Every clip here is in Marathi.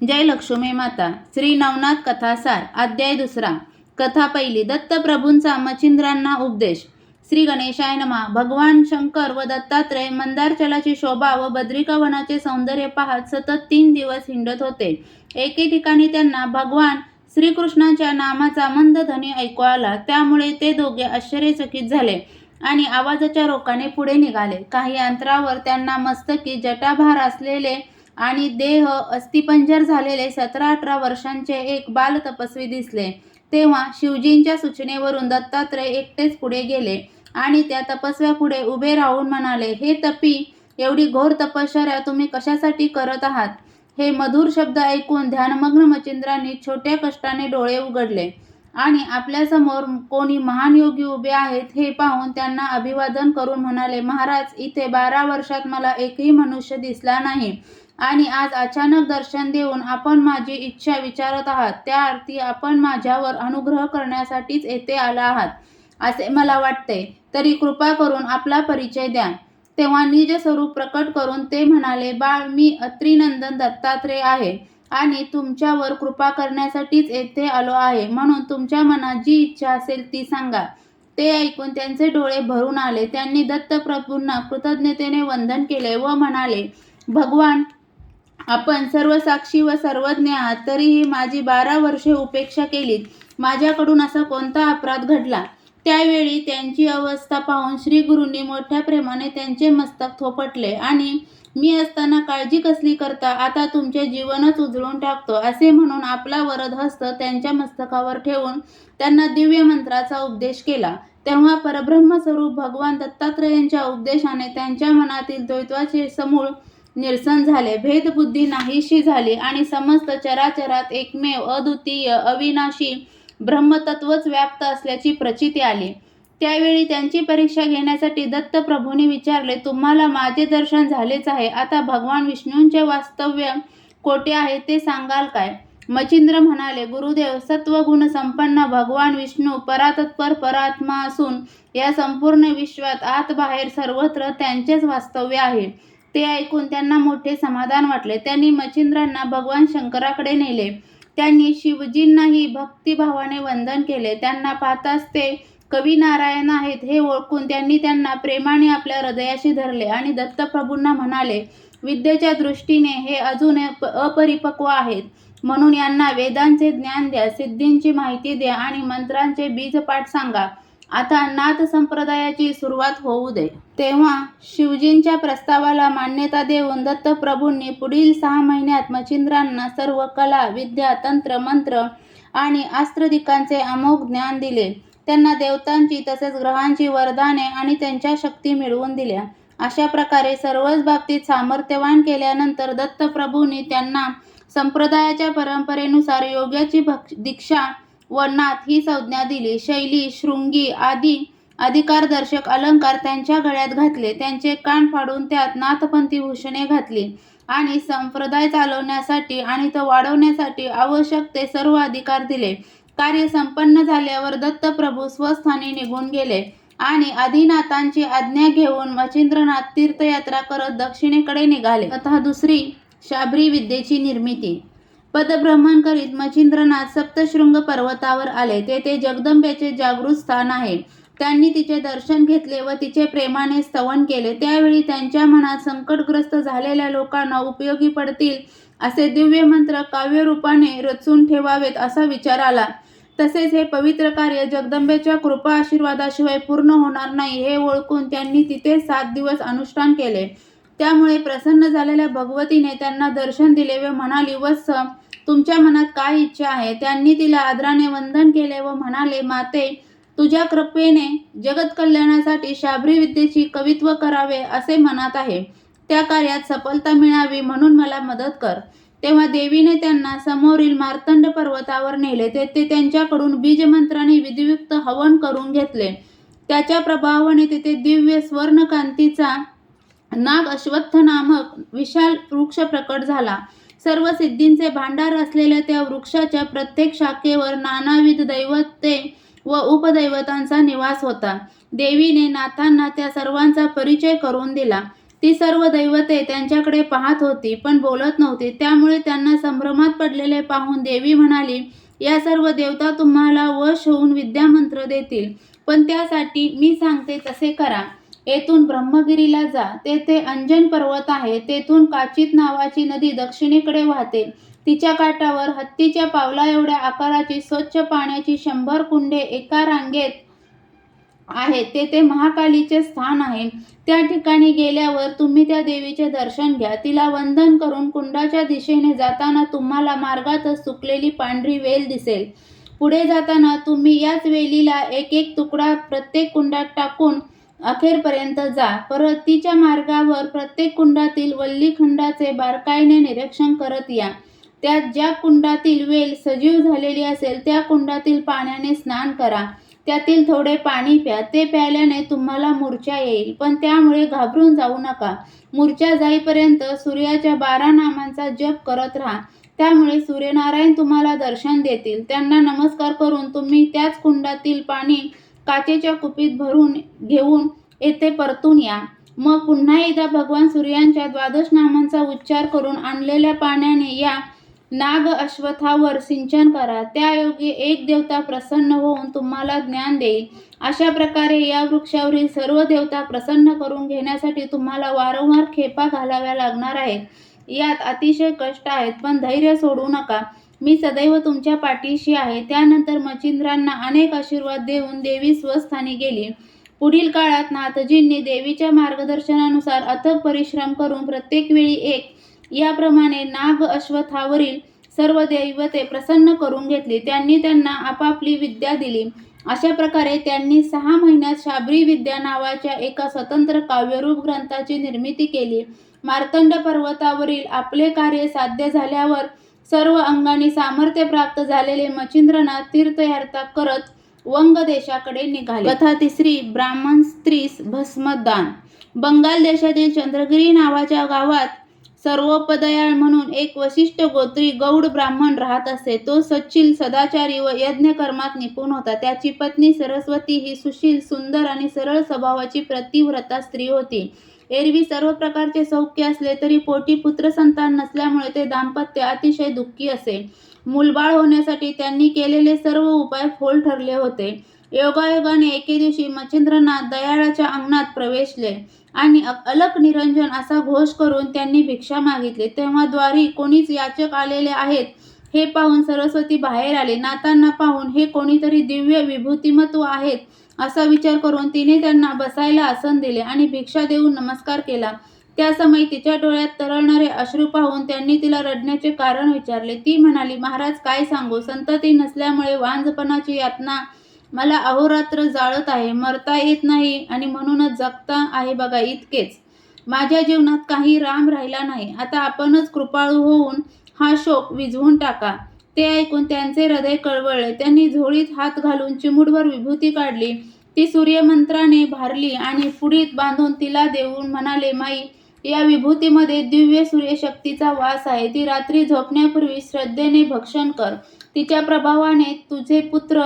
जय लक्ष्मी माता श्री नवनाथ कथासार अध्याय दुसरा कथा पहिली दत्तप्रभूंचा मच्छिंद्रांना उपदेश. श्री गणेशाय नमा. भगवान शंकर व दत्तात्रय मंदारचलाची शोभा व बद्रिका वनाचे सौंदर्य पाहत सतत तीन दिवस हिंडत होते. एके ठिकाणी त्यांना भगवान श्रीकृष्णाच्या नामाचा मंदध्वनी ऐकू आला. त्यामुळे ते दोघे आश्चर्यचकित झाले आणि आवाजाच्या रोखाने पुढे निघाले. काही अंतरावर त्यांना मस्तकी जटाभार असलेले आणि देह अस्थिपंजर झालेले सतरा अठरा वर्षांचे एक बाल तपस्वी दिसले. तेव्हा शिवजींच्या सूचनेवरून दत्तात्रय एकटेच पुढे गेले आणि त्या तपस्व्यापुढे उभे राहून म्हणाले हे तपी एवढी घोर तपश्चर्या तुम्ही कशासाठी करत आहात? हे मधुर शब्द ऐकून ध्यानमग्न मचिंद्रांनी छोट्या कष्टाने डोळे उघडले. आणि आपल्यासमोर कोणी महान योगी उभे आहेत हे पाहून त्यांना अभिवादन करून म्हणाले महाराज इथे बारा वर्षात मला एकही मनुष्य दिसला नाही आणि आज अचानक दर्शन देऊन आपण माझी इच्छा विचारत आहात. त्या अर्थी आपण माझ्यावर अनुग्रह करण्यासाठीच येथे आला आहात असे मला वाटते. तरी कृपा करून आपला परिचय द्या. तेव्हा निज स्वरूप प्रकट करून ते म्हणाले बाळ मी अत्रिनंदन दत्तात्रय आहे. आणि तुमच्यावर कृपा करण्यासाठीच येथे आलो आहे. म्हणून तुमच्या मनात जी इच्छा असेल ती सांगा. ते ऐकून त्यांचे डोळे भरून आले. त्यांनी दत्तप्रभूंना कृतज्ञतेने वंदन केले व म्हणाले भगवान आपण सर्व साक्षी व सर्वज्ञ आहात तरीही माझी बारा वर्षे उपेक्षा केलीत. माझ्याकडून असा कोणता अपराध घडला? त्यावेळी त्यांची अवस्था पाहून श्री गुरुंनी मोठ्या प्रेमाने त्यांचे मस्तक थोपटले. आणि मी असताना काळजी कसली करता आता तुमचे जीवनच उजळून टाकतो असे म्हणून आपला वरद हस्त त्यांच्या मस्तकावर ठेवून त्यांना दिव्य मंत्राचा उपदेश केला. तेव्हा परब्रह्मस्वरूप भगवान दत्तात्रयांच्या उपदेशाने त्यांच्या मनातील द्वैत्वाचे समूळ निरसन झाले. भेदबुद्धी नाहीशी झाली आणि समस्त चराचरात एकमेव अद्वितीय अविनाशी ब्रह्मतत्वच व्याप्त असल्याची प्रचिती आली. त्यावेळी त्यांची परीक्षा घेण्यासाठी दत्तप्रभूंनी विचारले तुम्हाला माझे दर्शन झालेच आहे. आता भगवान विष्णूंचे वास्तव्य कोठे आहे ते सांगाल काय? मचिंद्र म्हणाले गुरुदेव सत्वगुण संपन्न भगवान विष्णू परातत्पर परात्मा असून या संपूर्ण विश्वात आत बाहेर सर्वत्र त्यांचेच वास्तव्य आहे. ते ऐकून त्यांना मोठे समाधान वाटले. त्यांनी मच्छिंद्रांना भगवान शंकराकडे नेले. त्यांनी शिवजींनाही भक्तिभावाने वंदन केले. त्यांना पाहताच ते कवी नारायण आहेत हे ओळखून त्यांनी त्यांना प्रेमाने आपल्या हृदयाशी धरले आणि दत्तप्रभूंना म्हणाले विद्येच्या दृष्टीने हे अजून अपरिपक्व आहेत. म्हणून यांना वेदांचे ज्ञान द्या सिद्धींची माहिती द्या आणि मंत्रांचे बीजपाठ सांगा. आता नाथ संप्रदायाची सुरुवात होऊ दे. तेव्हा शिवजींच्या प्रस्तावाला मान्यता देऊन दत्तप्रभूंनी पुढील सहा महिन्यात मच्छिंद्रांना सर्व कला विद्या तंत्र मंत्र आणि अस्त्रदिकांचे अमोघ ज्ञान दिले. त्यांना देवतांची तसेच ग्रहांची वरदाने आणि त्यांच्या शक्ती मिळवून दिल्या. अशा प्रकारे सर्वच बाबतीत सामर्थ्यवान केल्यानंतर दत्तप्रभूंनी त्यांना संप्रदायाच्या परंपरेनुसार योग्याची भक्ष दीक्षा व नाथ ही संज्ञा दिली. शैली शृंगी आदी अधिकारदर्शक अलंकार त्यांच्या गळ्यात घातले. त्यांचे कान फाडून त्यात नाथपंथी भूषणे घातली. आणि संप्रदाय चालवण्यासाठी आणि तो वाढवण्यासाठी आवश्यक ते सर्व अधिकार दिले. कार्य संपन्न झाल्यावर दत्तप्रभू स्वस्थानी निघून गेले. आणि आदिनाथांची आज्ञा घेऊन मच्छिंद्रनाथ तीर्थयात्रा करत दक्षिणेकडे निघाले. अतः दुसरी शाबरी विद्येची निर्मिती. पदभ्रमण करीत मच्छिंद्रनाथ सप्तशृंग पर्वतावर आले. तेथे जगदंबेचे जागृत स्थान आहे. त्यांनी तिचे दर्शन घेतले व तिचे प्रेमाने स्तवन केले. त्यावेळी त्यांच्या मनात संकटग्रस्त झालेल्या लोकांना उपयोगी पडतील असे दिव्य मंत्र काव्यरूपाने रचून ठेवावेत असा विचार आला. तसेच हे पवित्र कार्य जगदंबेच्या कृपा आशीर्वादाशिवाय पूर्ण होणार नाही हे ओळखून त्यांनी तिथे सात दिवस अनुष्ठान केले. त्यामुळे प्रसन्न झालेल्या भगवतीने त्यांना दर्शन दिले व म्हणाली वत्स तुमच्या मनात काय इच्छा आहे? त्यांनी तिला आदराने वंदन केले व म्हणाले माते तुझ्या कृपेने जगत कल्याणासाठी शाबरी विद्येची कवित्व करावे असे मनात आहे. त्या कार्यात सफलता मिळावी म्हणून मला मदत कर. तेव्हा देवीने त्यांना समोरील मार्तंड पर्वतावर नेले. तेथे त्यांच्याकडून बीजमंत्राने विधियुक्त हवन करून घेतले. त्याच्या प्रभावाने तेथे दिव्य स्वर्णकांतीचा नाग अश्वत्थ नामक विशाल वृक्ष प्रकट झाला. सर्व सिद्धींचे भांडार असलेल्या त्या वृक्षाच्या प्रत्येक शाखेवर नानाविध दैवते व उपदैवतांचा निवास होता. देवीने नाथांना त्या सर्वांचा परिचय करून दिला. ती सर्व दैवते त्यांच्याकडे पाहत होती पण बोलत नव्हती. त्यामुळे त्यांना संभ्रमात पडलेले पाहून देवी म्हणाली या सर्व देवता तुम्हाला वश होऊन विद्यामंत्र देतील. पण त्यासाठी मी सांगते तसे करा. येथून ब्रह्मगिरीला जा. तेथे अंजन पर्वत आहे. तेथून काचित नावाची नदी दक्षिणेकडे वाहते. तिच्या काठावर हत्तीच्या पावला एवढ्या आकाराची स्वच्छ पाण्याची शंभर कुंडे एका रांगेत आहेत तेथे महाकालीचे स्थान आहे. त्या ठिकाणी गेल्यावर तुम्ही त्या देवीचे दर्शन घ्या. तिला वंदन करून कुंडाच्या दिशेने जाताना तुम्हाला मार्गातच सुकलेली पांढरी वेल दिसेल. पुढे जाताना तुम्ही याच वेलीला एक एक तुकडा प्रत्येक कुंडात टाकून अखेरपर्यंत जा. परतीच्या मार्गावर प्रत्येक कुंडातील वल्लीखंडाचे बारकाईने निरीक्षण करत या. त्यात ज्या कुंडातील वेल सजीव झालेली असेल त्या कुंडातील पाण्याने स्नान करा. त्यातील थोडे पाणी प्या. ते प्यायल्याने तुम्हाला मूर्छा येईल पण त्यामुळे घाबरून जाऊ नका. मूर्छा जाईपर्यंत सूर्याच्या बारा नामांचा जप करत राहा. त्यामुळे सूर्यनारायण तुम्हाला दर्शन देतील. त्यांना नमस्कार करून तुम्ही त्याच कुंडातील पाणी काचेच्या कुपीत भरून घेऊन येथे परतून या. मग पुन्हा एकदा भगवान सूर्यांच्या द्वादश नामांचा उच्चार करून आणलेल्या पाण्याने या नाग अश्वथावर सिंचन करा. त्यायोगे एक देवता प्रसन्न होऊन तुम्हाला ज्ञान देईल. अशा प्रकारे या वृक्षावरील सर्व देवता प्रसन्न करून घेण्यासाठी तुम्हाला वारंवार खेपा घालाव्या लागणार आहेत. यात अतिशय कष्ट आहेत पण धैर्य सोडू नका. मी सदैव तुमच्या पाठीशी आहे. त्यानंतर मच्छिंद्रांना अनेक आशीर्वाद देऊन देवी स्वस्थानी गेली. पुढील काळात नाथजींनी देवीच्या मार्गदर्शनानुसार अथक परिश्रम करून प्रत्येक वेळी एक याप्रमाणे नाग अश्वथावरील सर्व दैवते प्रसन्न करून घेतली. त्यांनी त्यांना आपापली विद्या दिली. अशा प्रकारे त्यांनी सहा महिन्यात शाबरी विद्या नावाच्या एका स्वतंत्र काव्यरूप ग्रंथाची निर्मिती केली. मार्तंड पर्वतावरील आपले कार्य साध्य झाल्यावर सर्व अंगाने सामर्थ्य प्राप्त झालेले मच्छिंद्रनाथ तीर्थयात्रा करत वंग देशाकडे निघाले. कथा तिसरी ब्राह्मण स्त्रीस भस्मदान. बंगाल देशातील चंद्रगिरी नावाच्या गावात सर्वोपदयाळ म्हणून एक वशिष्ठ गोत्री गौड ब्राह्मण राहत असे. तो सचिल सदाचारी व यज्ञकर्मात निपुण होता. त्याची पत्नी सरस्वती ही सुशील सुंदर आणि सरळ स्वभावाची प्रतिव्रता स्त्री होती. एरवी सर्व प्रकारचे सौख्य असले तरी पोटी पुत्रसंतान नसल्यामुळे ते दाम्पत्य अतिशय दुःखी असे. मूलबाळ होण्यासाठी त्यांनी केलेले सर्व उपाय फोल ठरले होते. योगायोगाने एके दिवशी मच्छिंद्रनाथ दयाळाच्या अंगणात प्रवेशले आणि अलक निरंजन असा घोष करून त्यांनी भिक्षा मागितली. तेव्हा द्वारी कोणीच याचक आलेले आहेत हे पाहून सरस्वती बाहेर आले. नातांना पाहून हे कोणीतरी दिव्य विभूतिमत्व आहेत असा विचार करून तिने त्यांना बसायला आसन दिले आणि भिक्षा देऊन नमस्कार केला. त्या समयी तिच्या डोळ्यात तरळणारे अश्रू पाहून त्यांनी तिला रडण्याचे कारण विचारले. ती म्हणाली महाराज काय सांगू? संतती नसल्यामुळे वांझपणाची यातना मला अहोरात्र जाळत आहे. मरता येत नाही आणि म्हणूनच जगता आहे बघा इतकेच. माझ्या जीवनात काही राम राहिला नाही. आता आपणच कृपाळू होऊन हा शोक विझवून टाका. ते ऐकून त्यांचे हृदय कळवळले. त्यांनी झोळीत हात घालून चिमुडभर विभूती काढली. ती सूर्यमंत्राने भारली आणि पुढीत बांधून तिला देऊन म्हणाले माई या विभूतीमध्ये दिव्य सूर्यशक्तीचा वास आहे. ती रात्री झोपण्यापूर्वी श्रद्धेने भक्षण कर. तिच्या प्रभावाने तुझे पुत्र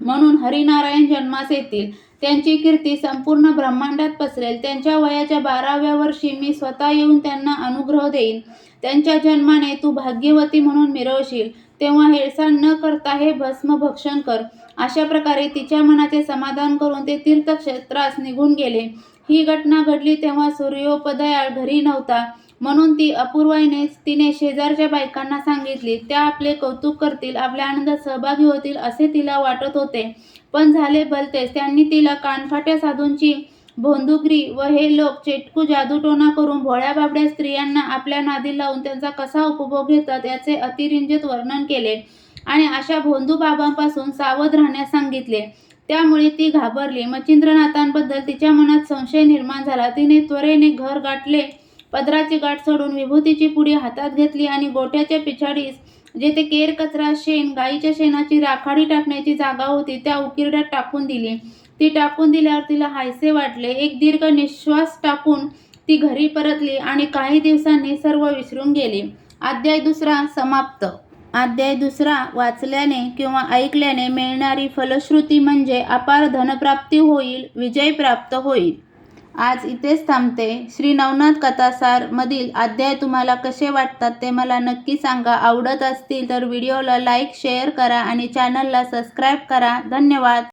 म्हणून हरिनारायण जन्मास येतील. त्यांची कीर्ती संपूर्ण ब्रह्मांडात पसरेल. त्यांच्या वयाच्या बाराव्या वर्षी मी स्वतः येऊन त्यांना अनुग्रह देईन. त्यांच्या जन्माने तू भाग्यवती म्हणून मिरवशील. तेव्हा हेळसांड न करता हे भस्म भक्षण कर. अशा प्रकारे तिच्या मनाचे समाधान करून ते तीर्थक्षेत्रास निघून गेले. ही घटना घडली तेव्हा सूर्योपदयाळ घरी नव्हता. म्हणून ती अपूर्वाईने तिने शेजारच्या बायकांना सांगितली त्या आपले कौतुक करतील आपल्या आनंदात सहभागी होतील असे तिला वाटत होते. पण झाले भलतेच त्यांनी तिला कानफाट्या साधूंची भोंदुगिरी व हे लोक चेटकू जादूटोना करून भोळ्या बाबड्या स्त्रियांना आपल्या नादी लावून त्यांचा कसा उपभोग घेतात याचे अतिरंजित वर्णन केले आणि अशा भोंदू बाबांपासून सावध राहण्यास सांगितले. त्यामुळे ती घाबरली. मच्छिंद्रनाथांबद्दल तिच्या मनात संशय निर्माण झाला. तिने त्वरेने घर गाठले पदराची गाठ सोडून विभूतीची पुडी हातात घेतली आणि गोठ्याच्या पिछाडीस जेथे केर कचरा शेण गाईच्या शेणाची राखाडी टाकण्याची जागा होती त्या उकिरड्यात टाकून दिली. ती टाकून दिल्यावर तिला हायसे वाटले. एक दीर्घ निश्वास टाकून ती घरी परतली आणि काही दिवसांनी सर्व विसरून गेली. अध्याय दुसरा समाप्त. अध्याय दुसरा वाचल्याने किंवा ऐकल्याने मिळणारी फलश्रुती म्हणजे अपार धनप्राप्ती होईल विजय प्राप्त होईल. आज इथेच थांबते. श्री नवनाथ कथासार मधील अध्याय तुम्हाला कसे वाटतात ते मला नक्की सांगा. आवडत असतील तर व्हिडिओला लाईक शेअर करा आणि चॅनलला सबस्क्राईब करा. धन्यवाद.